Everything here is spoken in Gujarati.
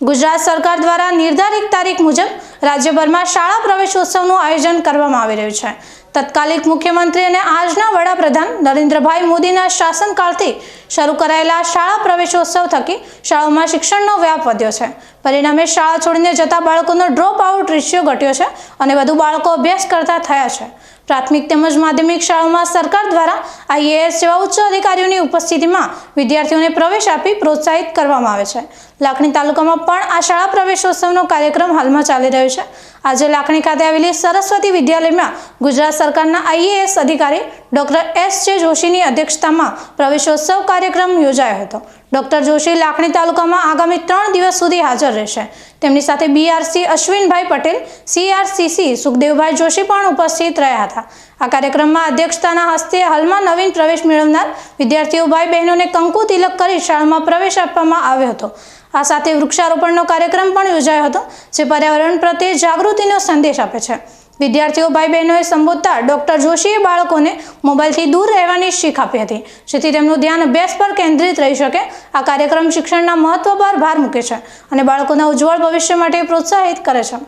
ગુજરાત સરકાર દ્વારા નિર્ધારિત તારીખ મુજબ રાજ્યભરમાં શાળા પ્રવેશોત્સવનું આયોજન કરવામાં આવી રહ્યું છે. તત્કાલિક મુખ્યમંત્રી અને આજના વડાપ્રધાન નરેન્દ્રભાઈ મોદીના શાસનકાળથી શરૂ કરાયેલા શાળા પ્રવેશોત્સવ થકી શાળાઓમાં શિક્ષણનો વ્યાપ વધ્યો છે. પરિણામે શાળા છોડીને જતા બાળકોનો ડ્રોપ આઉટ રેશિયો ઘટ્યો છે અને વધુ બાળકો અભ્યાસ કરતા થયા છે. પ્રાથમિક તેમજ માધ્યમિક શાળાઓમાં સરકાર દ્વારા આઈએએસ જેવા ઉચ્ચ અધિકારીઓની ઉપસ્થિતિમાં વિદ્યાર્થીઓને પ્રવેશ આપી પ્રોત્સાહિત કરવામાં આવે છે. લાખણી તાલુકામાં પણ આ શાળા પ્રવેશોત્સવનો કાર્યક્રમ હાલમાં ચાલી રહ્યો છે. આજે લાખણી ખાતે આવેલી સરસ્વતી વિદ્યાલયમાં ગુજરાત સરકારના આઈએએસ અધિકારી ડોક્ટર એસ જે જોશીની અધ્યક્ષતામાં પ્રવેશોત્સવ કાર્યક્રમ યોજાયો હતો. ડોક્ટર જોશી લાખણી તાલુકામાં આગામી ત્રણ દિવસ સુધી હાજર રહેશે. તેમની સાથે બીઆરસી અશ્વિનભાઈ પટેલ, સીઆરસીસી સુખદેવભાઈ જોશી પણ ઉપસ્થિત રહ્યા હતા. આ કાર્યક્રમમાં અધ્યક્ષતાના હસ્તે હાલમાં નવીન પ્રવેશ મેળવનાર વિદ્યાર્થીઓ ભાઈ બહેનોને કંકુ તિલક કરી શાળામાં પ્રવેશ આપવામાં આવ્યો હતો. આ સાથે વૃક્ષારોપણનો કાર્યક્રમ પણ યોજાયો હતો, જે પર્યાવરણ પ્રત્યે જાગૃતિનો સંદેશ આપે છે. વિદ્યાર્થીઓ ભાઈ બહેનોએ સંબોધતા ડોક્ટર જોશીએ બાળકોને મોબાઈલથી દૂર રહેવાની શીખ આપી હતી, જેથી તેમનું ધ્યાન અભ્યાસ પર કેન્દ્રિત રહી શકે. આ કાર્યક્રમ શિક્ષણના મહત્વ પર ભાર મૂકે છે અને બાળકોના ઉજ્જવળ ભવિષ્ય માટે પ્રોત્સાહિત કરે છે.